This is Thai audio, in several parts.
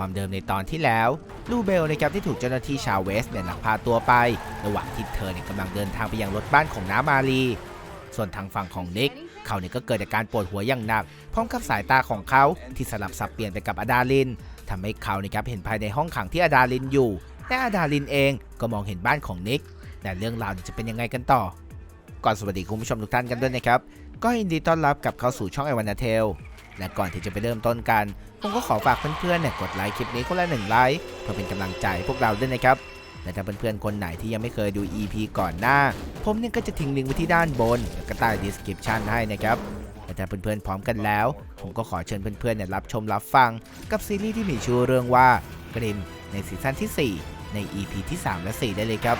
ความเดิมในตอนที่แล้วลูเบลนะครับที่ถูกเจ้าหน้าที่ชาวเวสเนี่ยลักพาตัวไป ระหว่างที่เธอเนี่ยกำลังเดินทางไปยังรถบ้านของน้ามาลีส่วนทางฝั่งของนิกเขาเนี่ยก็เกิดอากการปวดหัวอย่างหนัก พร้อมกับสายตาของเขาที่สลับสับเปลี่ยนไปกับอดาลินทำให้เขานะครับเห็นภายในห้องขังที่อดาลินอยู่และอดาลินเองก็มองเห็นบ้านของนิกแต่เรื่องราวจะเป็นยังไงกันต่อก่อนสวัสดีคุณผู้ชมทุกท่านกันด้วยนะครับ ก็ยินดีต้อนรับกับเข้าสู่ช่องไอวันนาเทล และก่อนที่จะไปเริ่มต้นกัน ผมก็ขอฝากเพื่อนๆเนี่ยกดไลค์คลิปนี้คนละหนึ่งไลค์เพื่อเป็นกำลังใจพวกเราด้วยนะครับและถ้าเพื่อนๆคนไหนที่ยังไม่เคยดู EP ก่อนหน้า ผมเนี่ยก็จะทิ้งลิงก์ไว้ที่ด้านบนแล้วก็ใต้ description ให้นะครับและถ้าเพื่อนๆพร้อมกันแล้ว ผมก็ขอเชิญเพื่อนๆเนี่ยรับชมรับฟัง กับซีรีส์ที่มีชื่อเรื่องว่ากริมในซีซั่นที่ 4 ใน EP ที่ 3 และ 4 ได้เลยครับ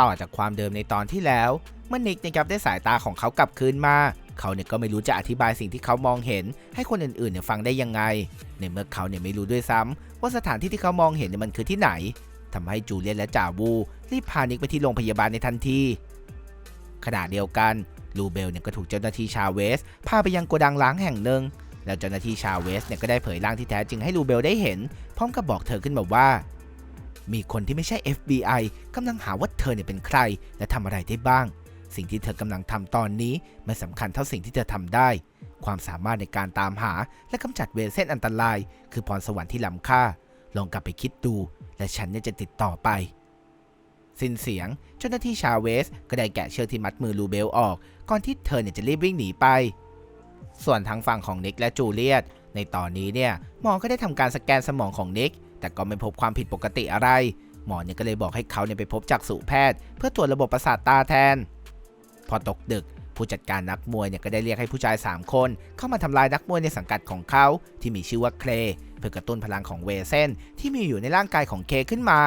ต่อจากความเดิมในตอนที่แล้วเมื่อนิกนะครับได้สายตาของเขากลับคืนมา เขาเนี่ยก็ไม่รู้จะอธิบายสิ่งที่เขามองเห็น ให้คนอื่นๆเนี่ยฟังได้ยังไง ในเมื่อเขาเนี่ยไม่รู้ด้วยซ้ำว่าสถานที่ที่เขามองเห็นเนี่ยมันคือที่ไหนทำให้จูเลียนและจ่าวูรีบพานิกไปที่โรงพยาบาลในทันทีขณะเดียวกันลูเบลเนี่ยก็ถูกเจ้าหน้าที่ชาวเวสพาไปยังโกดังล้างแห่งหนึ่งแล้วเจ้าหน้าที่ชาวเวสเนี่ยก็ได้เผยร่างที่แท้จริงให้ลูเบลได้เห็น พร้อมกับบอกเธอขึ้นมาว่า มีคนที่ไม่ใช่ FBI กำลังหาว่าเธอเนี่ยเป็นใคร และทำอะไรได้บ้าง สิ่งที่เธอกำลังทำตอนนี้ไม่สำคัญเท่าสิ่งที่เธอทำได้ ความสามารถในการตามหาและกำจัดเวรเส้นอันตราย คือพรสวรรค์ที่ล้ำค่า ลองกลับไปคิดดู และฉันเนี่ยจะติดต่อไปสิ้นเสียงเจ้าหน้าที่ชาวเวส ก็ได้แกะเชือกที่มัดมือลูเบลออก ก่อนที่เธอเนี่ยจะรีบวิ่งหนีไป ส่วนทางฝั่งของนิกและจูเลียต ในตอนนี้เนี่ยหมอก็ได้ทำการสแกนสมองของนิก แต่ก็ไม่พบความผิดปกติอะไร หมอเนี่ยก็เลยบอกให้เขาเนี่ยไปพบจักษุแพทย์ เพื่อตรวจระบบประสาทตาแทน พอตกดึก ผู้จัดการนักมวยเนี่ยก็ได้เรียกให้ผู้ชาย 3 คน เข้ามาทำลายนักมวยในสังกัดของเขา ที่มีชื่อว่าเคลเพื่อกระตุ้นพลังของเวเซนที่มีอยู่ในร่างกายของเคขึ้นมา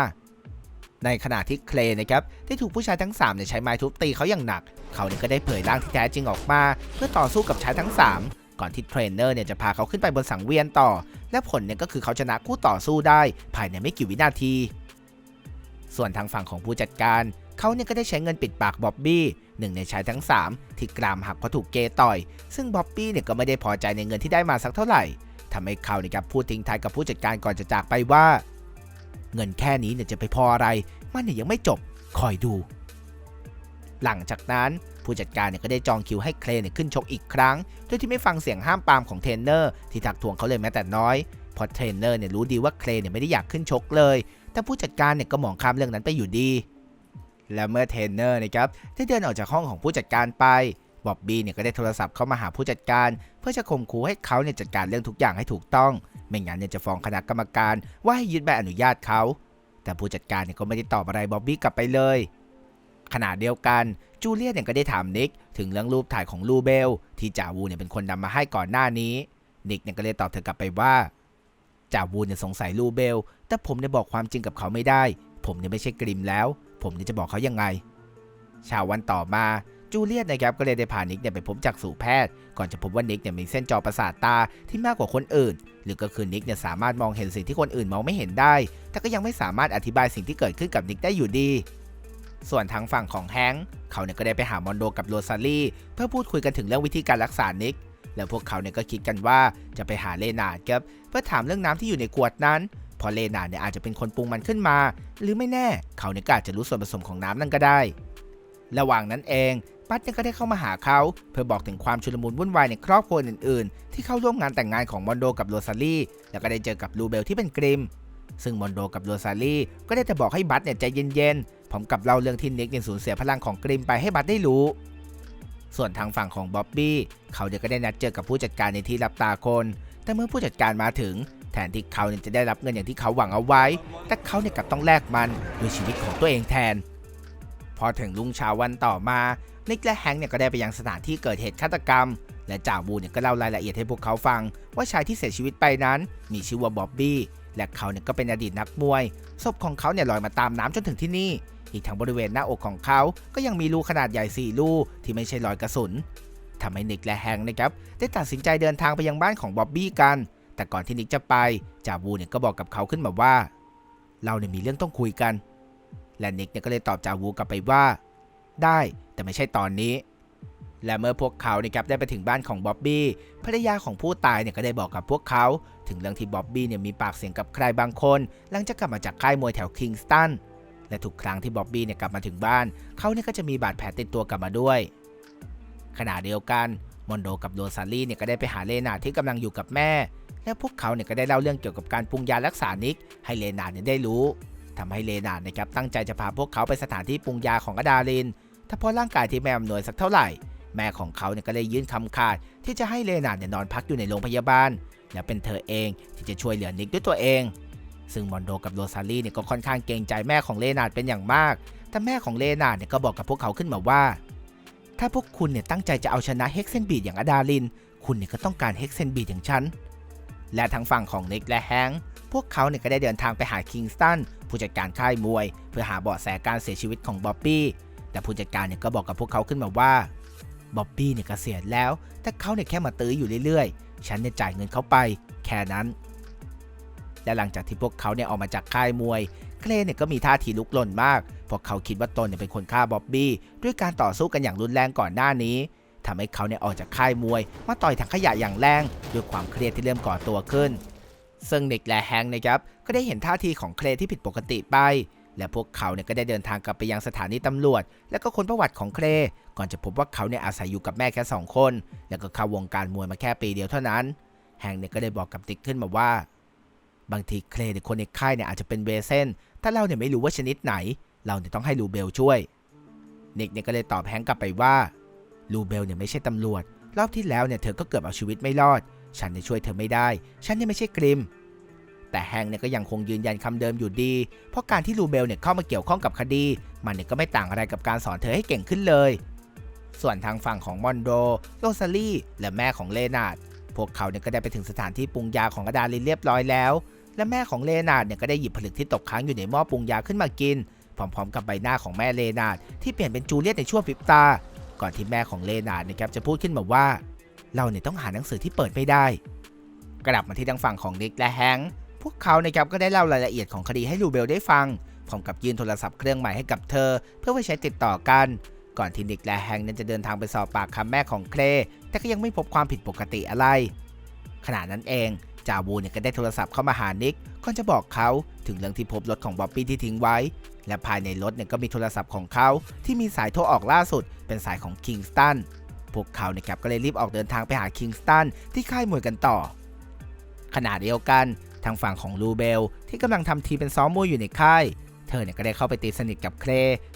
ในขณะที่เคลนะครับได้ถูกผู้ชายทั้ง3เนี่ยใช้ไม้ทุบตีเขาอย่างหนัก เขาเนี่ยก็ได้เผยร่างที่แท้จริงออกมา เพื่อต่อสู้กับชายทั้ง 3ก่อนที่เทรนเนอร์เนี่ยจะพาเขาขึ้นไปบนสังเวียนต่อ และผลเนี่ยก็คือเขาชนะคู่ต่อสู้ได้ภายในไม่กี่วินาที ส่วนทางฝั่งของผู้จัดการ เขาเนี่ยก็ได้ใช้เงินปิดปากบ๊อบบี้ หนึ่งในชายทั้ง 3 ที่กรามหักเพราะถูกเกยต่อย ซึ่งบ๊อบบี้เนี่ยก็ไม่ได้พอใจในเงินที่ได้มาสักเท่าไหร่ทำให้เขาเนี่ยครับพูดทิ้งท้ายกับผู้จัดการก่อนจะจากไปว่า เงินแค่นี้เนี่ยจะไปพออะไร มันเนี่ยยังไม่จบคอยดู หลังจากนั้นผู้จัดการเนี่ยก็ได้จองคิวให้เคลเนี่ยขึ้นชกอีกครั้งโดยที่ไม่ฟังเสียงห้ามปามของเทรนเนอร์ที่ทักทวงเขาเลยแม้แต่น้อยเพราะเทรนเนอร์เนี่ยรู้ดีว่าเคลเนี่ยไม่ได้อยากขึ้นชกเลย แต่ผู้จัดการเนี่ยก็มองข้ามเรื่องนั้นไปอยู่ดี และเมื่อเทรนเนอร์นะครับได้เดินออกจากห้องของผู้จัดการไปบ๊อบบี้เนี่ยก็ได้โทรศัพท์เข้ามาหาผู้จัดการ เพื่อจะข่มขู่ให้เขาเนี่ยจัดการเรื่องทุกอย่างให้ถูกต้อง ไม่งั้นเนี่ยจะฟ้องคณะกรรมการว่าให้ยึดใบอนุญาตเขา แต่ผู้จัดการเนี่ยก็ไม่ได้ตอบอะไรบ๊อบบี้กลับไปเลยขณะเดียวกันจูเลียตเนี่ยก็ได้ถามนิกถึงเรื่องรูปถ่ายของลูเบล ที่จาวูเนี่ยเป็นคนนำมาให้ก่อนหน้านี้นิกเนี่ยก็เลยตอบเธอกลับไปว่าจาวูเนี่ยสงสัยลูเบล แต่ผมเนี่ยบอกความจริงกับเขาไม่ได้ ผมเนี่ยไม่ใช่กริมแล้ว ผมจะบอกเขายังไงเช้าวันต่อมาจูเลียตนะครับก็เลยได้พานิกเนี่ยไปพบจักษุแพทย์ ก่อนจะพบว่านิกเนี่ยมีเส้นจอประสาทตาที่มากกว่าคนอื่น หรือก็คือนิกเนี่ยสามารถมองเห็นสิ่งที่คนอื่นมองไม่เห็นได้ แต่ก็ยังไม่สามารถอธิบายสิ่งที่เกิดขึ้นกับนิกได้อยู่ดี ส่วนทางฝั่งของแฮงค์เขาเนี่ยก็ได้ไปหามอนโดกับโรซารี่เพื่อพูดคุยกันถึงเรื่องวิธีการรักษานิก แล้วพวกเขาเนี่ยก็คิดกันว่าจะไปหาเลนาร์ดครับเพื่อถามเรื่องน้ำที่อยู่ในขวดนั้น เพราะเลนาเนี่ยอาจจะเป็นคนปรุงมันขึ้นมา หรือไม่แน่ เขาเนี่ยก็อาจจะรู้ส่วนผสมของน้ำนั่นก็ได้ ระหว่างนั้นเองปัตเนี่ยก็ได้เข้ามาหาเขา เพื่อบอกถึงความชุลมุนวุ่นวายในครอบครัวอื่นๆ ที่เข้าร่วมงานแต่งงานของมอนโดกับโรซารี่แล้วก็ได้เจอกับลูเบลที่เป็นกริม ซึ่งมอนโดกับโรซารี่ก็ได้แต่บอกให้บัตเนี่ยใจเย็นๆพร้อมกับเล่าเรื่องที่นิกเนี่ยสูญเสียพลังของกริมไปให้บัตได้รู้ส่วนทางฝั่งของบ๊อบบี้เขาเดี๋ยวก็ได้นัดเจอกับผู้จัดการในที่รับตาคน แต่เมื่อผู้จัดการมาถึง แทนที่เขาเนี่ยจะได้รับเงินอย่างที่เขาหวังเอาไว้ แต่เขาเนี่ยกลับต้องแลกมันด้วยชีวิตของตัวเองแทน พอถึงรุ่งเช้าวันต่อมา นิกและแฮงค์เนี่ยก็ได้ไปยังสถานที่เกิดเหตุฆาตกรรม และจ่าวูเนี่ยก็เล่ารายละเอียดให้พวกเขาฟัง ว่าชายที่เสียชีวิตไปนั้น มีชื่อว่าบ๊อบบี้ และเขาเนี่ยก็เป็นอดีตนักมวย ศพของเขาเนี่ยลอยมาตามน้ำจนถึงที่นี่ อีกทั้งบริเวณหน้าอกของเขา ก็ยังมีรูขนาดใหญ่4รูที่ไม่ใช่รอยกระสุนทำให้นิกและแฮงค์นะครับได้ตัดสินใจเดินทางไปยังบ้านของบ๊อบบี้กัน แต่ก่อนที่นิกจะไปจ่าวูเนี่ยก็บอกกับเขาขึ้นมาว่า เราเนี่ยมีเรื่องต้องคุยกัน และนิกเนี่ยก็เลยตอบจาวูกลับไปว่า ได้แต่ไม่ใช่ตอนนี้ และเมื่อพวกเขาเนะครับได้ไปถึงบ้านของบ๊อบบี้ภรรยาของผู้ตายเนี่ยก็ได้บอกกับพวกเขา ถึงเรื่องที่บ๊อบบี้เนี่ยมีปากเสียงกับใครบางคน หลังจากกลับมาจากค่ายมวยแถวคิงสตันและทุกครั้งที่บ๊อบบี้เนี่ยกลับมาถึงบ้าน เขาเนี่ยก็จะมีบาดแผลติดตัวกลับมาด้วย ขณะเดียวกันมอนโดกับโรซาลี่เนี่ยก็ได้ไปหาเลนาที่กำลังอยู่กับแม่ และพวกเขาเนี่ยก็ได้เล่าเรื่องเกี่ยวกับการปรุงยารักษานิกให้เลนาเนี่ยได้รู้ทำให้เลนาร์ดนะครับตั้งใจจะพาพวกเขาไปสถานที่ปรุงยาของอดาลินแต่พอร่างกายที่แม่อำนวยสักเท่าไหร่ แม่ของเขาเนี่ยก็เลยยื่นคำขาด ที่จะให้เลนาเนี่ยนอนพักอยู่ในโรงพยาบาล และเป็นเธอเองที่จะช่วยเหลือนิกด้วยตัวเอง ซึ่งมอนโดกับโรซาลีเนี่ยก็ค่อนข้างเกรงใจแม่ของเลนาเป็นอย่างมาก แต่แม่ของเลนาเนี่ยก็บอกกับพวกเขาขึ้นมาว่า ถ้าพวกคุณเนี่ยตั้งใจจะเอาชนะเฮกเซนบีดอย่างอดาลิน คุณเนี่ยก็ต้องการเฮกเซนบีดอย่างฉัน และทางฝั่งของนิกและแฮงค์พวกเขาเนี่ยก็ได้เดินทางไปหาคิงสตันผู้จัดการค่ายมวย เพื่อหาเบาะแสการเสียชีวิตของบ๊อบบี้แต่ผู้จัดการเนี่ยก็บอกกับพวกเขาขึ้นมาว่าบ๊อบบี้เนี่ยเกษียณแล้ว แต่เขาเนี่ยแค่มาตื้ออยู่เรื่อยๆ ฉันเนี่ยจ่ายเงินเขาไป แค่นั้น และหลังจากที่พวกเขาเนี่ยออกมาจากค่ายมวย เคลเนี่ยก็มีท่าทีลุกลนมากเพราะเขาคิดว่าตนเนี่ยเป็นคนฆ่าบ๊อบบี้ด้วยการต่อสู้กันอย่างรุนแรงก่อนหน้านี้ ทำให้เขาเนี่ยออกจากค่ายมวย มาต่อยถังขยะอย่างแรงด้วยความเครียดที่เริ่มก่อตัวขึ้น ซึ่งเด็กและแฮงนะครับก็ได้เห็นท่าทีของเคลที่ผิดปกติไป และพวกเขาเนี่ยก็ได้เดินทางกลับไปยังสถานีตำรวจ แล้วก็ค้นประวัติของเคลก่อนจะพบว่าเขาเนี่ยอาศัยอยู่กับแม่แค่สองคน แล้วก็เข้าวงการมวยมาแค่ปีเดียวเท่านั้น แฮงเนี่ยก็ได้บอกกับติ๊กขึ้นมาว่า บางทีเคลเนี่ยคนในค่ายเนี่ยอาจจะเป็นเวเซนถ้าเราเนี่ยไม่รู้ว่าชนิดไหน เราเนี่ยต้องให้ลูเบลช่วยนิกเนี่ยก็เลยตอบแฮงกลับไปว่า ลูเบลเนี่ยไม่ใช่ตำรวจ รอบที่แล้วเนี่ยเธอก็เกือบเอาชีวิตไม่รอด ฉันเนี่ยช่วยเธอไม่ได้ ฉันเนี่ยไม่ใช่กริม แต่แฮงก์เนี่ยก็ยังคงยืนยันคำเดิมอยู่ดี เพราะการที่ลูเบลเนี่ยเข้ามาเกี่ยวข้องกับคดี มันเนี่ยก็ไม่ต่างอะไรกับการสอนเธอให้เก่งขึ้นเลย ส่วนทางฝั่งของมอนโด โรซาลี่และแม่ของเลนาร์ด พวกเขาเนี่ยก็ได้ไปถึงสถานที่ปรุงยาของอดาลินเรียบร้อยแล้ว และแม่ของเลนาร์ดเนี่ยก็ได้หยิบผลึกที่ตกค้างอยู่ในหม้อปรุงยาขึ้นมากิน พร้อม ๆ กับใบหน้าของแม่เลนาร์ดที่เปลี่ยนเป็นจูเลียตในช่วพริบตา ก่อนที่แม่ของเลนาดนะครับจะพูดขึ้นมาว่า เราเนี่ยต้องหาหนังสือที่เปิดไม่ได้ กลับมาที่ทางฝั่งของนิกและแฮงค์พวกเขานะครับก็ได้เล่ารายละเอียดของคดีให้ลูเบลได้ฟังพร้อมกับยื่นโทรศัพท์เครื่องใหม่ให้กับเธอ เพื่อไว้ใช้ติดต่อกัน ก่อนที่นิกและแฮงค์นั้นจะเดินทางไปสอบปากคำแม่ของเคลแต่ก็ยังไม่พบความผิดปกติอะไรขณะนั้นเองจาวูเนี่ยก็ได้โทรศัพท์เข้ามาหานิก ก่อนจะบอกเขาถึงเรื่องที่พบรถของบ๊อบบี้ที่ทิ้งไว้ และภายในรถเนี่ยก็มีโทรศัพท์ของเขาที่มีสายโทรออกล่าสุด เป็นสายของคิงสตันพวกเขาเนี่ยครับก็เลยรีบออกเดินทางไปหาคิงสตันที่ค่ายมวยกันต่อ ขณะเดียวกันทางฝั่งของลูเบล ที่กำลังทำทีเป็นซ้อมมวยอยู่ในค่าย เธอเนี่ยก็ได้เข้าไปตีสนิทกับเคล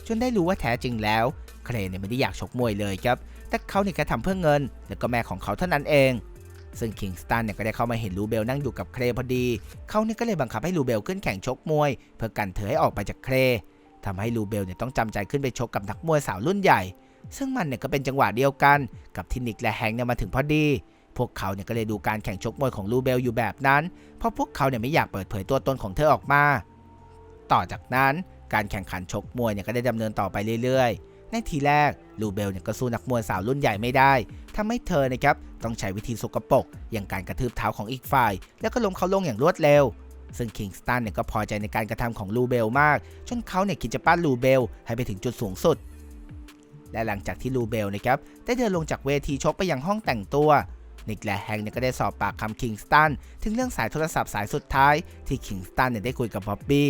จนได้รู้ว่าแท้จริงแล้ว เคลเนี่ยไม่ได้อยากชกมวยเลยครับ แต่เขาเนี่ยแค่ทำเพื่อเงิน แล้วก็แม่ของเขาเท่านั้นเอง ซึ่งคิงสตันเนี่ยก็ได้เข้ามาเห็นลูเบลนั่งอยู่กับเคลพอดี เขาเนี่ยก็เลยบังคับให้ลูเบลขึ้นแข่งชกมวย เพื่อกันเธอให้ออกไปจากเคลทำให้ลูเบลเนี่ยต้องจำใจขึ้นไปชกกับนักมวยสาวรุ่นใหญ่ ซึ่งมันเนี่ยก็เป็นจังหวะเดียวกันกับที่นิกและแฮงเนี่ยมาถึงพอดี พวกเขาเนี่ยก็เลยดูการแข่งชกมวยของลูเบลอยู่แบบนั้น เพราะพวกเขาเนี่ยไม่อยากเปิดเผยตัวตนของเธอออกมา ต่อจากนั้นการแข่งขันชกมวยเนี่ยก็ได้ดำเนินต่อไปเรื่อยๆ ในทีแรกลูเบลเนี่ยก็สู้นักมวยสาวรุ่นใหญ่ไม่ได้ทำให้เธอนะครับต้องใช้วิธีสกปรกอย่างการกระทืบเท้าของอีกฝ่าย แล้วก็ล้มเขาลงอย่างรวดเร็ว ซึ่งคิงสตันเนี่ยก็พอใจในการกระทำของลูเบลมากจนเขาเนี่ยคิดจะปั้นลูเบลให้ไปถึงจุดสูงสุด และหลังจากที่ลูเบลนะครับได้เดินลงจากเวทีชกไปยังห้องแต่งตัวนิกและแฮงเนี่ยก็ได้สอบปากคำคิงสตันถึงเรื่องสายโทรศัพท์สายสุดท้ายที่คิงสตันเนี่ยได้คุยกับบ๊อบบี้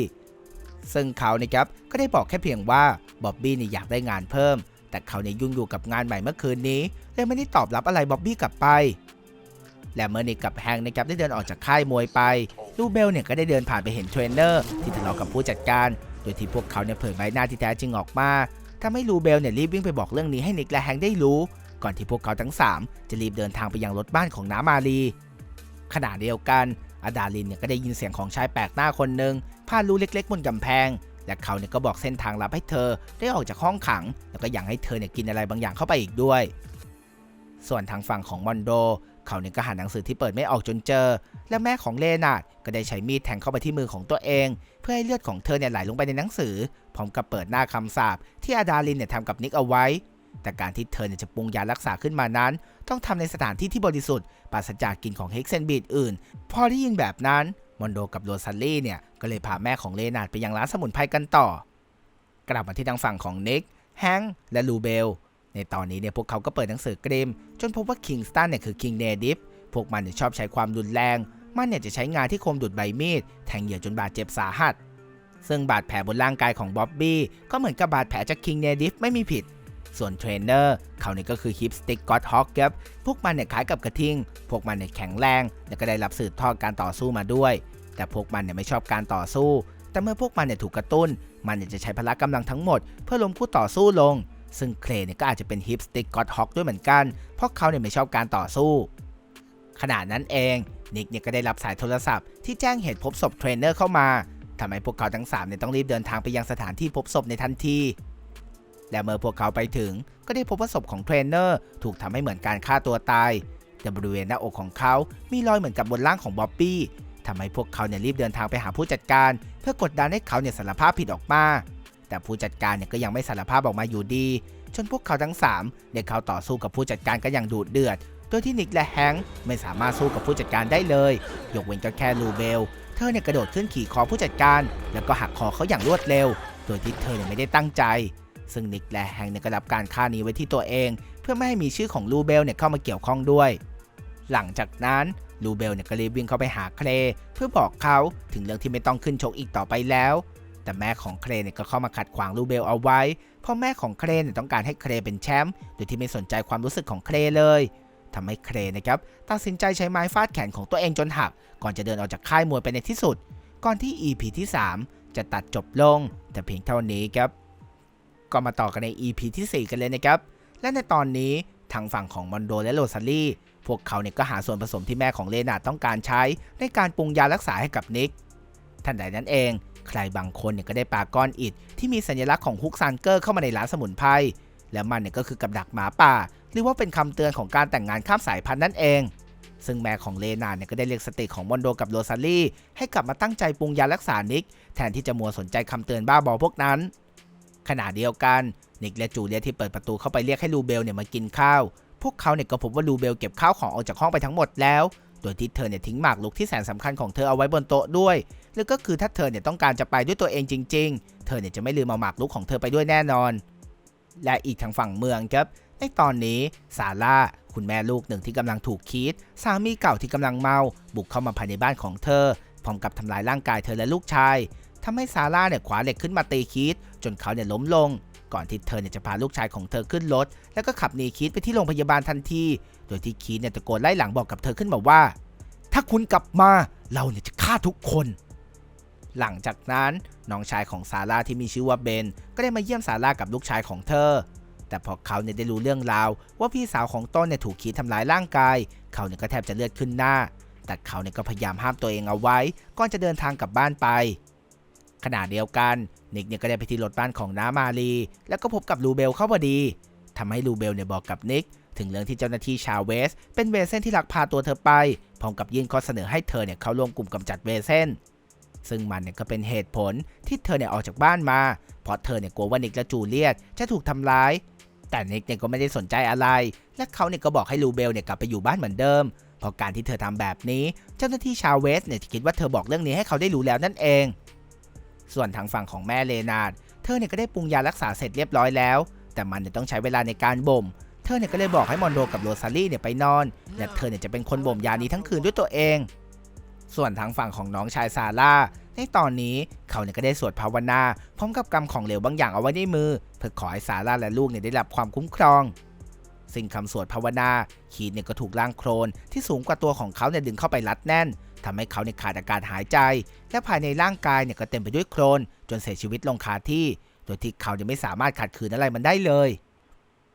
ซึ่งเขานะครับก็ได้บอกแค่เพียงว่าบ๊อบบี้เนี่ยอยากได้งานเพิ่ม แต่เขาเนี่ยยุ่งอยู่กับงานใหม่เมื่อคืนนี้เลยไม่ได้ตอบรับอะไรบ๊อบบี้กลับไป และเมื่อนิกกับแฮงนะครับได้เดินออกจากค่ายมวยไปลูเบลเนี่ยก็ได้เดินผ่านไปเห็นเทรนเนอร์ที่ทะเลาะกับผู้จัดการ โดยที่พวกเขาเนี่ยเผยใบหน้าที่แท้จริงออกมาทำให้ลูเบลเนี่ยรีบวิ่งไปบอกเรื่องนี้ให้นิกและแฮงได้รู้ ก่อนที่พวกเขาทั้ง 3 จะรีบเดินทางไปยังรถบ้านของน้ามาลีขณะเดียวกัน อาดาลินเนี่ยก็ได้ยินเสียงของชายแปลกหน้าคนหนึ่งผ่านรูเล็กๆบนกำแพง และเขาเนี่ยก็บอกเส้นทางลับให้เธอได้ออกจากห้องขัง แล้วก็ยังให้เธอเนี่ยกินอะไรบางอย่างเข้าไปอีกด้วย ส่วนทางฝั่งของมอนโด เขาเนี่ยก็หาหนังสือที่เปิดไม่ออกจนเจอ และแม่ของเลนาดก็ได้ใช้มีดแทงเข้าไปที่มือของตัวเอง เพื่อให้เลือดของเธอเนี่ยไหลลงไปในหนังสือ พร้อมกับเปิดหน้าคำสาปที่อาดาลินเนี่ยทำกับนิกเอาไว้ แต่การที่เธอจะปรุงยารักษาขึ้นมานั้น ต้องทำในสถานที่ที่บริสุทธิ์ปราศจากกลิ่นของเฮกเซนบีดอื่น พอได้ยินแบบนั้นมอนโดกับโรซัลลี่เนี่ยก็เลยพาแม่ของเลนาร์ดไปยังร้านสมุนไพรกันต่อ กลับมาที่ทางฝั่งของนิกแฮงค์และลูเบล ในตอนนี้เนี่ยพวกเขาก็เปิดหนังสือกริมจนพบว่าคิงสตันเนี่ยคือคิงเนดิฟพวกมันเนี่ยชอบใช้ความรุนแรง มันเนี่ยจะใช้งานที่คมดุดใบมีดแทงเหยื่อจนบาดเจ็บสาหัส ซึ่งบาดแผลบนร่างกายของบ๊อบบี้ก็เหมือนกับบาดแผลจากคิงเนดิฟไม่มีผิด ส่วนเทรนเนอร์เขาเนี่ยก็คือฮิปสติกก็อตฮอกครับ พวกมันเนี่ยคล้ายกับกระทิง พวกมันเนี่ยแข็งแรง และก็ได้รับสืบทอดการต่อสู้มาด้วย แต่พวกมันเนี่ยไม่ชอบการต่อสู้ แต่เมื่อพวกมันเนี่ยถูกกระตุ้น มันเนี่ยจะใช้พละกำลังทั้งหมด เพื่อล้มคู่ต่อสู้ลง ซึ่งเคลเนี่ยก็อาจจะเป็นฮิปสติกก็อตฮอกด้วยเหมือนกัน เพราะเขาเนี่ยไม่ชอบการต่อสู้ ขณะนั้นเองนิกเนี่ยก็ได้รับสายโทรศัพท์ที่แจ้งเหตุพบศพเทรนเนอร์เข้ามาทำให้พวกเขาทั้ง3เนี่ยต้องรีบเดินทางไปยังสถานที่พบศพในทันที และเมื่อพวกเขาไปถึงก็ได้พบว่าศพของเทรนเนอร์ถูกทำให้เหมือนการฆ่าตัวตายแต่บริเวณหน้าอกของเขา มีรอยเหมือนกับบนร่างของบ๊อบบี้ทำให้พวกเขาเนี่ยรีบเดินทางไปหาผู้จัดการ เพื่อกดดันให้เขาเนี่ยสารภาพผิดออกมา แต่ผู้จัดการเนี่ยก็ยังไม่สารภาพออกมาอยู่ดี จนพวกเขาทั้ง3ได้เข้าต่อสู้กับผู้จัดการกันอย่างดุเดือด โดยที่นิกและแฮงค์ไม่สามารถสู้กับผู้จัดการได้เลย ยกเว้นก็แค่ลูเบล เธอเนี่ยกระโดดขึ้นขี่คอผู้จัดการ แล้วก็หักคอเขาอย่างรวดเร็ว โดยที่เธอเนี่ยไม่ได้ตั้งใจ ซึ่งนิกและแฮงค์เนี่ยก็รับการฆ่านี้ไว้ที่ตัวเอง เพื่อไม่ให้มีชื่อของลูเบลเนี่ยเข้ามาเกี่ยวข้องด้วย หลังจากนั้นลูเบลเนี่ยก็รีบวิ่งเข้าไปหาเคลเพื่อบอกเขาถึงเรื่องที่ไม่ต้องขึ้นชกอีกต่อไปแล้ว แต่แม่ของเคลเนี่ยก็เข้ามาขัดขวางลูเบลเอาไว้ เพราะแม่ของเคลเนี่ยต้องการให้เคลเป็นแชมป์โดยที่ไม่สนใจความรู้สึกของเคลเลยทำให้เคลนะครับตัดสินใจใช้ไม้ฟาดแขนของตัวเองจนหัก ก่อนจะเดินออกจากค่ายมวยไปในที่สุด ก่อนที่ EP ที่ 3 จะตัดจบลง แต่เพียงเท่านี้ครับ ก็มาต่อกันใน EP ที่ 4 กันเลยนะครับ และในตอนนี้ทางฝั่งของมอนโดและโรซารี่พวกเขาเนี่ยก็หาส่วนผสมที่แม่ของเลนาต้องการใช้ในการปรุงยารักษาให้กับนิกทันใดนั้นเอง ใครบางคนเนี่ยก็ได้ปาก้อนอิฐที่มีสัญลักษณ์ของฮุกซันเกอร์เข้ามาในร้านสมุนไพรและมันเนี่ยก็คือกับดักหมาป่า หรือว่าเป็นคำเตือนของการแต่งงานข้ามสายพันธุ์นั่นเอง ซึ่งแม่ของเลนาเนี่ยก็ได้เรียกสติของมอนโดกับโรซารี่ให้กลับมาตั้งใจปรุงยารักษานิก แทนที่จะมัวสนใจคำเตือนบ้าบอพวกนั้น ขณะเดียวกันนิกและจูเลียที่เปิดประตูเข้าไปเรียกให้ลูเบลเนี่ยมากินข้าว พวกเขาเนี่ยก็พบว่าลูเบลเก็บข้าวของออกจากห้องไปทั้งหมดแล้ว โดยที่เธอเนี่ยทิ้งหมากลุกที่แสนสำคัญของเธอเอาไว้บนโต๊ะด้วยแล้วก็คือถ้าเธอเนี่ยต้องการจะไปด้วยตัวเองจริง ๆ เธอเนี่ยจะไม่ลืมเอาหมากลุกของเธอไปด้วยแน่นอน และอีกทางฝั่งเมืองครับในตอนนี้ซาร่าคุณแม่ลูกหนึ่งที่กำลังถูกคีดสามีเก่าที่กำลังเมาบุกเข้ามาภายในบ้านของเธอพร้อมกับทำลายร่างกายเธอและลูกชายทำให้ซาร่าเนี่ยขวาเหล็กขึ้นมาตีคีด จนเขาเนี่ยล้มลง ก่อนที่เธอเนี่ยจะพาลูกชายของเธอขึ้นรถ แล้วก็ขับหนีคีดไปที่โรงพยาบาลทันที โดยที่คีดเนี่ยตะโกนไล่หลังบอกกับเธอขึ้นมาว่า ถ้าคุณกลับมาเราเนี่ยจะฆ่าทุกคน หลังจากนั้นน้องชายของซาร่าที่มีชื่อว่าเบน ก็ได้มาเยี่ยมซาร่ากับลูกชายของเธอ แต่พอเขาเนี่ยได้รู้เรื่องราว ว่าพี่สาวของต้นเนี่ยถูกขีดทำร้ายร่างกาย เขาเนี่ยก็แทบจะเลือดขึ้นหน้า แต่เขาเนี่ยก็พยายามห้ามตัวเองเอาไว้ ก่อนจะเดินทางกลับบ้านไป ขณะเดียวกันนิกเนี่ยก็ได้ไปที่รถบ้านของน้ามาลี แล้วก็พบกับลูเบลเข้าพอดีทำให้ลูเบลเนี่ยบอกกับนิกถึงเรื่องที่เจ้าหน้าที่ชาวเวส เป็นเวเซนที่ลักพาตัวเธอไป พร้อมกับยื่นข้อเสนอให้เธอเนี่ยเข้าร่วมกลุ่มกำจัดเวเซนซึ่งมันเนี่ยก็เป็นเหตุผลที่เธอเนี่ยออกจากบ้านมา เพราะเธอเนี่ยกลัวว่านิกและจูเลียตจะถูกทำร้าย แต่นิกเนี่ยก็ไม่ได้สนใจอะไร และเขาเนี่ยก็บอกให้ลูเบลเนี่ยกลับไปอยู่บ้านเหมือนเดิม เพราะการที่เธอทำแบบนี้ เจ้าหน้าที่ชาวเวสเนี่ยจะคิดว่าเธอบอกเรื่องนี้ให้เขาได้รู้แล้วนั่นเอง ส่วนทางฝั่งของแม่เลนาร์ดเธอเนี่ยก็ได้ปรุงยารักษาเสร็จเรียบร้อยแล้ว แต่มันเนี่ยต้องใช้เวลาในการบ่ม เธอเนี่ยก็เลยบอกให้มอนโดกับโรซารี่เนี่ยไปนอน และเธอเนี่ยจะเป็นคนบ่มยานี้ทั้งคืนด้วยตัวเอง ส่วนทางฝั่งของน้องชายซาร่าในตอนนี้เขาเนี่ยก็ได้สวดภาวนาพร้อมกับกำของเหลวบางอย่างเอาไว้ในมือ เพื่อขอให้ซาร่าและลูกเนี่ยได้รับความคุ้มครองสิ่งคำสวดภาวนาคีดเนี่ยก็ถูกร่างโครนที่สูงกว่าตัวของเขาเนี่ยดึงเข้าไปรัดแน่น ทำให้เขาเนี่ยขาดอากาศหายใจ และภายในร่างกายเนี่ยก็เต็มไปด้วยโครนจนเสียชีวิตลงคาที่ โดยที่เขาเนี่ยไม่สามารถขัดขืนอะไรมันได้เลย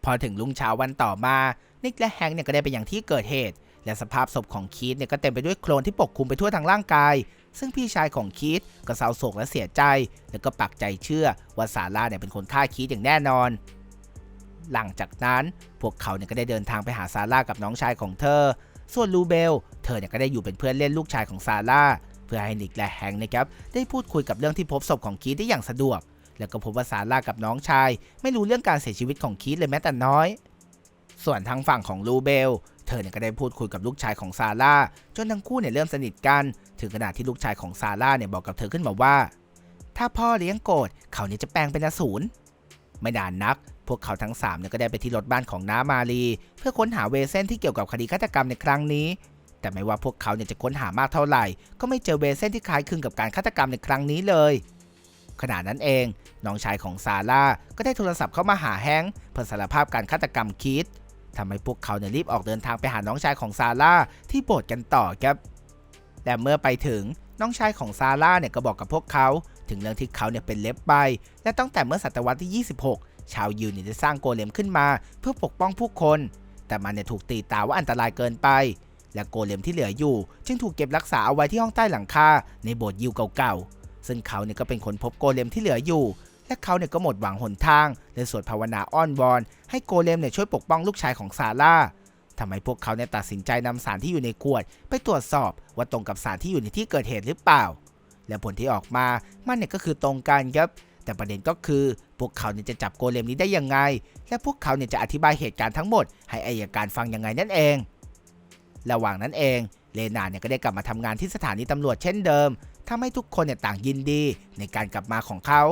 พอถึงรุ่งเช้าวันต่อมา นิกและแฮงค์เนี่ยก็ได้ไปอย่างที่เกิดเหตุ และสภาพศพของคีตเนี่ยก็เต็มไปด้วยโคลนที่ปกคลุมไปทั่วทั้งร่างกาย ซึ่งพี่ชายของคีตก็เศร้าโศกและเสียใจ แล้วก็ปักใจเชื่อว่าซาร่าเนี่ยเป็นคนฆ่าคีตอย่างแน่นอน หลังจากนั้นพวกเขาเนี่ยก็ได้เดินทางไปหาซาร่ากับน้องชายของเธอ ส่วนลูเบล เธอเนี่ยก็ได้อยู่เป็นเพื่อนเล่นลูกชายของซาร่า เพื่อให้นิกและแฮงค์นะครับได้พูดคุยกับเรื่องที่พบศพของคีตได้อย่างสะดวก แล้วก็พบว่าซาร่ากับน้องชาย ไม่รู้เรื่องการเสียชีวิตของคีตเลยแม้แต่น้อย ส่วนทางฝั่งของลูเบล เธอเนี่ยก็ได้พูดคุยกับลูกชายของซาร่าจนทั้งคู่เนี่ยเริ่มสนิทกัน ถึงขนาดที่ลูกชายของซาร่าเนี่ยบอกกับเธอขึ้นมาว่า ถ้าพ่อเลี้ยงโกรธเขาเนี่ยจะแปลงเป็นอสูรไม่นานนัก พวกเขาทั้ง3เนี่ยก็ได้ไปที่รถบ้านของน้ามาลี เพื่อค้นหาเวเซนที่เกี่ยวกับคดีฆาตกรรมในครั้งนี้ แต่ไม่ว่าพวกเขาเนี่ยจะค้นหามากเท่าไหร่ ก็ไม่เจอเวเซนที่คล้ายคลึงกับการฆาตกรรมในครั้งนี้เลย ขณะนั้นเองน้องชายของซาร่าก็ได้โทรศัพท์เข้ามาหาแฮงค์เพื่อสารภาพการฆาตกรรมคิดทำให้พวกเขาเนี่ยรีบออกเดินทางไปหาน้องชายของซาร่าที่โบสถ์กันต่อครับแต่เมื่อไปถึงน้องชายของซาร่าเนี่ยก็บอกกับพวกเขา ถึงเรื่องที่เขาเนี่ยเป็นเล็บใบและตั้งแต่เมื่อศตวรรษที่ 26 ชาวยิวเนี่ยได้สร้างโกเลมขึ้นมา เพื่อปกป้องผู้คน แต่มันเนี่ยถูกตีตาว่าอันตรายเกินไป และโกเลมที่เหลืออยู่ จึงถูกเก็บรักษาเอาไว้ที่ห้องใต้หลังคาในโบสถ์ยิวเก่าๆ ซึ่งเขาเนี่ยก็เป็นคนพบโกเลมที่เหลืออยู่ และเขาเนี่ยก็หมดหวังหนทางเลยสวดภาวนาอ้อนวอน ให้โกเลมเนี่ยช่วยปกป้องลูกชายของซาร่าทำให้พวกเขาเนี่ยตัดสินใจนำสารที่อยู่ในขวด ไปตรวจสอบว่าตรงกับสารที่อยู่ในที่เกิดเหตุหรือเปล่า และผลที่ออกมามันเนี่ยก็คือตรงกันครับ แต่ประเด็นก็คือ พวกเขาเนี่ยจะจับโกเลมนี้ได้ยังไง และพวกเขาเนี่ยจะอธิบายเหตุการณ์ทั้งหมด ให้อายการฟังยังไงนั่นเอง ระหว่างนั้นเองเลนาเนี่ยก็ได้กลับมาทำงานที่สถานีตำรวจเช่นเดิมทำให้ทุกคนเนี่ยต่างยินดีในการกลับมาของเขา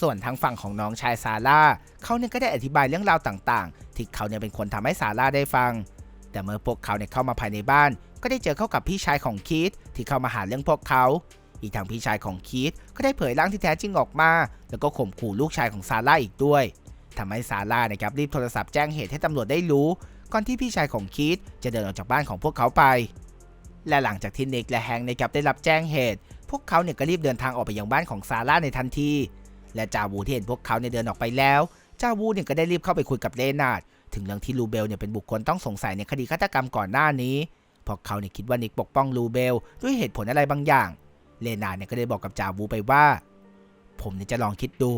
ส่วนทางฝั่งของน้องชายซาร่าเขาเนี่ยก็ได้อธิบายเรื่องราวต่างๆ ที่เขาเนี่ยเป็นคนทำให้ซาร่าได้ฟัง แต่เมื่อพวกเขาเนี่ยเข้ามาภายในบ้าน ก็ได้เจอเข้ากับพี่ชายของคีตที่เข้ามาหาเรื่องพวกเขา อีกทางพี่ชายของคีตก็ได้เผยร่างที่แท้จริงออกมา แล้วก็ข่มขู่ลูกชายของซาร่าอีกด้วยทำให้ซาร่านะครับรีบโทรศัพท์แจ้งเหตุให้ตำรวจได้รู้ ก่อนที่พี่ชายของคีตจะเดินออกจากบ้านของพวกเขาไป และหลังจากที่นิกและแฮงค์นะครับได้รับแจ้งเหตุ พวกเขาเนี่ยก็รีบเดินทางออกไปยังบ้านของซาร่าในทันที และจาวูที่เห็นพวกเขาเนี่ยเดินออกไปแล้ว จาวูเนี่ยก็ได้รีบเข้าไปคุยกับเลนาร์ดถึงเรื่องที่ลูเบลเนี่ยเป็นบุคคลต้องสงสัยในคดีฆาตกรรมก่อนหน้านี้เพราะเขาเนี่ยคิดว่านิกปกป้องลูเบลด้วยเหตุผลอะไรบางอย่าง เลนาเนี่ยก็ได้บอกกับจาวูไปว่า ผมเนี่ยจะลองคิดดู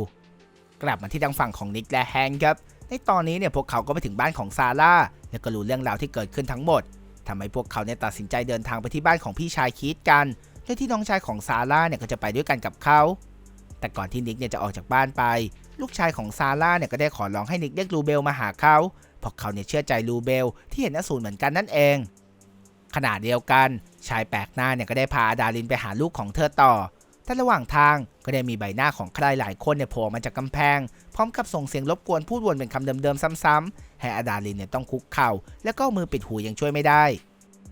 กลับมาที่ทางฝั่งของนิกและแฮงค์ครับ ในตอนนี้เนี่ยพวกเขาก็ไปถึงบ้านของซาร่าและก็รู้เรื่องราวที่เกิดขึ้นทั้งหมดทำให้พวกเขาเนี่ยตัดสินใจเดินทางไปที่บ้านของพี่ชายคีตกันโดยที่น้องชายของซาร่าเนี่ยก็จะไปด้วยกันกับเขาแต่ก่อนที่นิกเนี่ยจะออกจากบ้านไป ลูกชายของซาร่าเนี่ยก็ได้ขอร้องให้นิกเรียกลูเบลมาหาเขาเพราะเขาเนี่ยเชื่อใจลูเบลที่เห็นอสูรเหมือนกันนั่นเอง ขณะเดียวกัน ชายแปลกหน้าเนี่ยก็ได้พาดาลินไปหาลูกของเธอต่อ แต่ระหว่างทางก็ได้มีใบหน้าของใครหลายคนเนี่ยโผล่มาจากกำแพง พร้อมกับส่งเสียงรบกวนพูดวนเป็นคำเดิมๆซ้ำๆให้อาดาลินเนี่ยต้องคุกเข่า แล้วก็มือปิดหูยังช่วยไม่ได้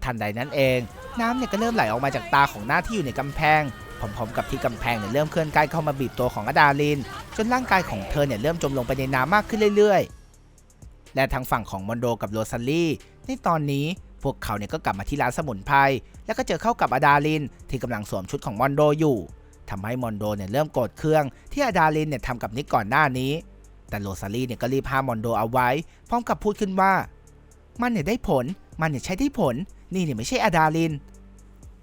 ทันใดนั้นเอง น้ำเนี่ยก็เริ่มไหลออกมาจากตาของหน้าที่อยู่ในกำแพงพร้อมๆกับที่กำแพงเนี่ยเริ่มเคลื่อนใกล้เข้ามาบีบตัวของอาดาลิน จนร่างกายของเธอเนี่ยเริ่มจมลงไปในน้ำมากขึ้นเรื่อย ๆ และทางฝั่งของมอนโดกับโรซาลี่ในตอนนี้ พวกเขาเนี่ยก็กลับมาที่ร้านสมุนไพรแล้วก็เจอเข้ากับอาดาลิน ที่กำลังสวมชุดของมอนโดอยู่ทำให้มอนโดเนี่ยเริ่มโกรธเครื่องที่อาดาลินเนี่ยทำกับนิกก่อนหน้านี้ แต่โรซาลีเนี่ยก็รีบห้ามมอนโดเอาไว้ พร้อมกับพูดขึ้นว่า มันเนี่ยได้ผลมันเนี่ยใช้ได้ผล นี่เนี่ยไม่ใช่อาดาลิน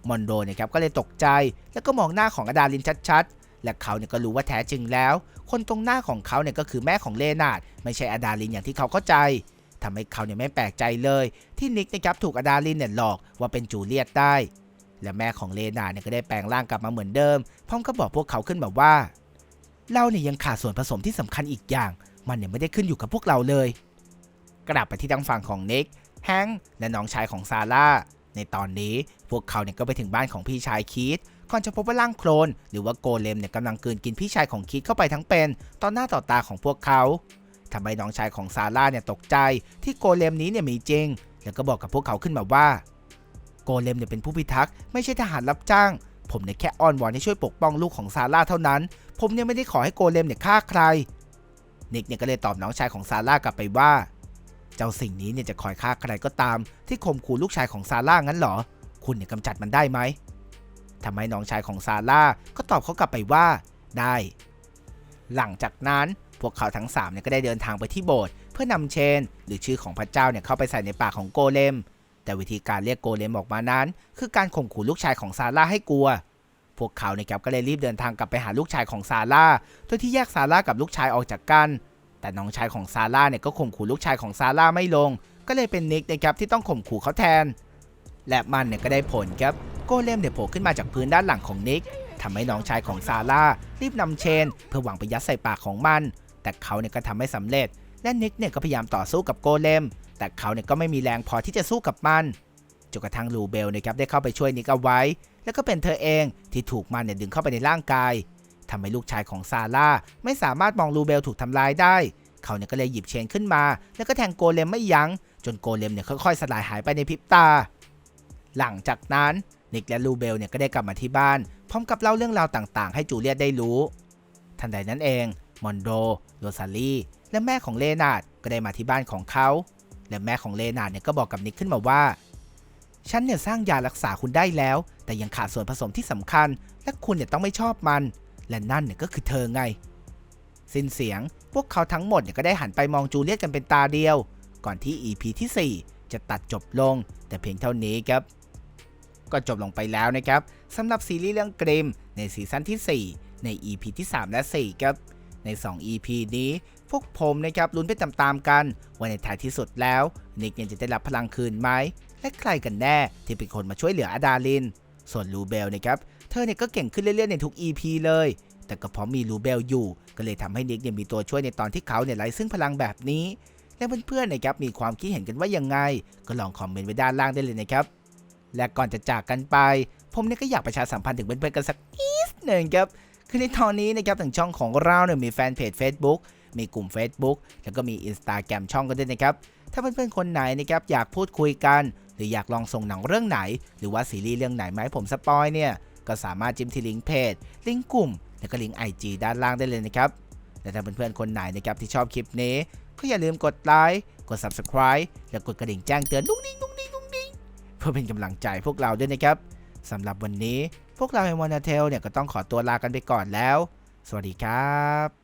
มอนโดเนี่ยครับก็เลยตกใจ แล้วก็มองหน้าของอาดาลินชัดๆ และเขาเนี่ยก็รู้ว่าแท้จริงแล้ว คนตรงหน้าของเขาเนี่ยก็คือแม่ของเลนาดไม่ใช่อาดาลินอย่างที่เขาเข้าใจ ทำให้เขาเนี่ยไม่แปลกใจเลย ที่นิกนะครับถูกอาดาลินเนี่ยหลอกว่าเป็นจูเลียตได้ และแม่ของเลนาเนี่ยก็ได้แปลงร่างกลับมาเหมือนเดิมพร้อมกับบอกพวกเขาขึ้นแบบว่าเราเนี่ยยังขาดส่วนผสมที่สำคัญอีกอย่าง มันเนี่ยไม่ได้ขึ้นอยู่กับพวกเราเลย กลับไปที่ทางฝั่งของนิกแฮงค์และน้องชายของซาร่าในตอนนี้พวกเขาเนี่ยก็ไปถึงบ้านของพี่ชายคีตก่อนจะพบว่าร่างโคลนหรือว่าโกเลมเนี่ยกำลังกืนกินพี่ชายของคีตเข้าไปทั้งเป็น ต่อหน้าต่อตาของพวกเขา ทำให้น้องชายของซาร่าเนี่ยตกใจที่โกเลมนี้เนี่ยมีจริง แล้วก็บอกกับพวกเขาขึ้นมาว่า โกเลมเนี่ยเป็นผู้พิทักษ์ไม่ใช่ทหารรับจ้าง ผมเนี่ยแค่อ้อนวอนให้ช่วยปกป้องลูกของซาร่าเท่านั้น ผมเนี่ยไม่ได้ขอให้โกเลมเนี่ยฆ่าใคร นิกเนี่ยก็เลยตอบน้องชายของซาร่ากลับไปว่า เจ้าสิ่งนี้เนี่ยจะคอยฆ่าใครก็ตาม ที่ข่มขู่ลูกชายของซาร่างั้นเหรอ คุณเนี่ยกำจัดมันได้ไหมทำให้น้องชายของซาร่าก็ตอบเขากลับไปว่าได้ หลังจากนั้น พวกเขาทั้ง3เนี่ยก็ได้เดินทางไปที่โบสถ์เพื่อนำเชน หรือชื่อของพระเจ้าเนี่ยเข้าไปใส่ในปากของโกเลม แต่วิธีการเรียกโกเลมออกมานั้น คือการข่มขู่ลูกชายของซาร่าให้กลัว พวกเขาเนี่ยครับก็เลยรีบเดินทางกลับไปหาลูกชายของซาร่าโดยที่แยกซาร่ากับลูกชายออกจากกัน แต่น้องชายของซาร่าเนี่ยก็ข่มขู่ลูกชายของซาร่าไม่ลง ก็เลยเป็นนิกนะครับที่ต้องข่มขู่เขาแทน และมันเนี่ยก็ได้ผลครับโกเลมเนี่ยโผล่ขึ้นมาจากพื้นด้านหลังของนิกทำให้น้องชายของซาร่ารีบนำเชน เพื่อหวังไปยัดใส่ปากของมัน แต่เขาเนี่ยก็ทำไม่สำเร็จ และนิกเนี่ยก็พยายามต่อสู้กับโกเลม แต่เขาเนี่ยก็ไม่มีแรงพอที่จะสู้กับมันจนกระทั่งลูเบลนะครับได้เข้าไปช่วยนิกเอาไว้ แล้วก็เป็นเธอเองที่ถูกมันเนี่ยดึงเข้าไปในร่างกายทำให้ลูกชายของซาร่าไม่สามารถมองลูเบลถูกทำร้ายได้ เขาเนี่ยก็เลยหยิบเชนขึ้นมา แล้วก็แทงโกเลมไม่ยัง้ง จนโกเลมเนี่ยค่อยๆสลายหายไปในพริบตา หลังจากนั้นนิกและลูเบลเนี่ยก็ได้กลับมาที่บ้าน พร้อมกับเล่าเรื่องราวต่างๆ ให้จูเลียตได้รู้ ทันใดนั้นเอง มอนโด โรซาลีและแม่ของเลนาร์ดก็ได้มาที่บ้านของเขา และแม่ของเลนาร์ดเนี่ยก็บอกกับนิกขึ้นมาว่า ฉันเนี่ยสร้างยารักษาคุณได้แล้ว แต่ยังขาดส่วนผสมที่สำคัญ และคุณเนี่ยต้องไม่ชอบมัน และนั่นเนี่ยก็คือเธอไง สิ้นเสียง พวกเขาทั้งหมดเนี่ยก็ได้หันไปมองจูเลียตกันเป็นตาเดียว ก่อนที่ EP ที่ 4 จะตัดจบลง แต่เพียงเท่านี้ครับก็จบลงไปแล้วนะครับสำหรับซีรีส์เรื่องกริมในซีซั่นที่ 4 ใน EP ที่ 3 และ 4 ครับ ใน 2 EP นี้ พวกผมนะครับลุ้นไปตามๆกันว่าในท้ายที่สุดแล้วนิกเนี่ยจะได้รับพลังคืนไหม และใครกันแน่ที่เป็นคนมาช่วยเหลืออดาลิน ส่วนลูเบลนะครับเธอเนี่ยก็เก่งขึ้นเรื่อยๆในทุก EP เลย แต่ก็เพราะมีลูเบลอยู่ ก็เลยทำให้นิกเนี่ยมีตัวช่วยในตอนที่เขาเนี่ยไร้ซึ่งพลังแบบนี้ และเพื่อนๆนะครับมีความคิดเห็นกันว่ายังไง ก็ลองคอมเมนต์ไว้ด้านล่างได้เลยนะครับและก่อนจะจากกันไป ผมเนี่ยก็อยากประชาสัมพันธ์ถึงเพื่อนๆกันสักนิดหนึ่งครับ คือในตอนนี้นะครับทางช่องของเราเนี่ยมีแฟนเพจ Facebook มีกลุ่ม Facebook แล้วก็มี Instagram ช่องกันด้วยนะครับ ถ้าเพื่อนๆคนไหนนะครับอยากพูดคุยกัน หรืออยากลองส่งหนังเรื่องไหน หรือว่าซีรีส์เรื่องไหนมาให้ผมสปอยเนี่ยก็สามารถจิ้มที่ลิงก์เพจ ลิงก์กลุ่ม แล้วก็ลิงก์ IG ด้านล่างได้เลยนะครับและถ้าเพื่อนๆคนไหนนะครับที่ชอบคลิปนี้ ก็อย่าลืมกดไลค์ กด Subscribe และกดกระดิ่งแจ้งเตือนนุ้งนิ้งนุ้งนิ้งนุ้งนิ้งเพื่อเป็นกำลังใจพวกเราด้วยนะครับสำหรับวันนี้ พวกเราในมอนาเทลเนี่ยก็ต้องขอตัวลากันไปก่อนแล้ว สวัสดีครับ